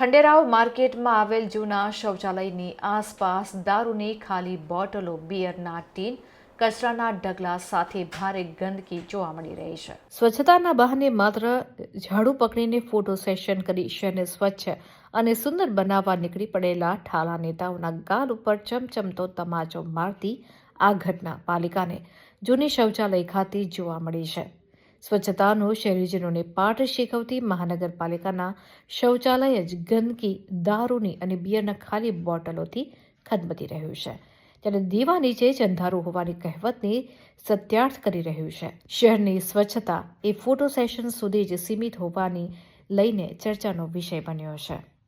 ખંડેરાવ માર્કેટમાં આવેલ જૂના શૌચાલયની આસપાસ દારૂની ખાલી બોટલો, બિયરના ટીન, કચરાના ઢગલા સાથે ભારે ગંદકી જોવા મળી રહી છે. સ્વચ્છતાના બહાને માત્ર ઝાડુ પકડીને ફોટો સેશન કરી શહેરને સ્વચ્છ અને સુંદર બનાવવા નીકળી પડેલા ઠાલા નેતાઓના ગાલ ઉપર ચમચમતો તમાચો મારતી આ ઘટના પાલિકાને જૂની શૌચાલય ખાતે જોવા મળી છે. સ્વચ્છતાનો શહેરીજનોને પાઠ શીખવતી મહાનગરપાલિકાના શૌચાલય જ ગંદકી, દારૂની અને બિયરના ખાલી બોટલોથી ખદમતી રહ્યું છે. ત્યારે દીવા નીચે જ અંધારું હોવાની કહેવતને સત્યાર્થ કરી રહ્યું છે. શહેરની સ્વચ્છતા એ ફોટો સેશન સુધી જ સીમિત હોવાની લઈને ચર્ચાનો વિષય બન્યો છે.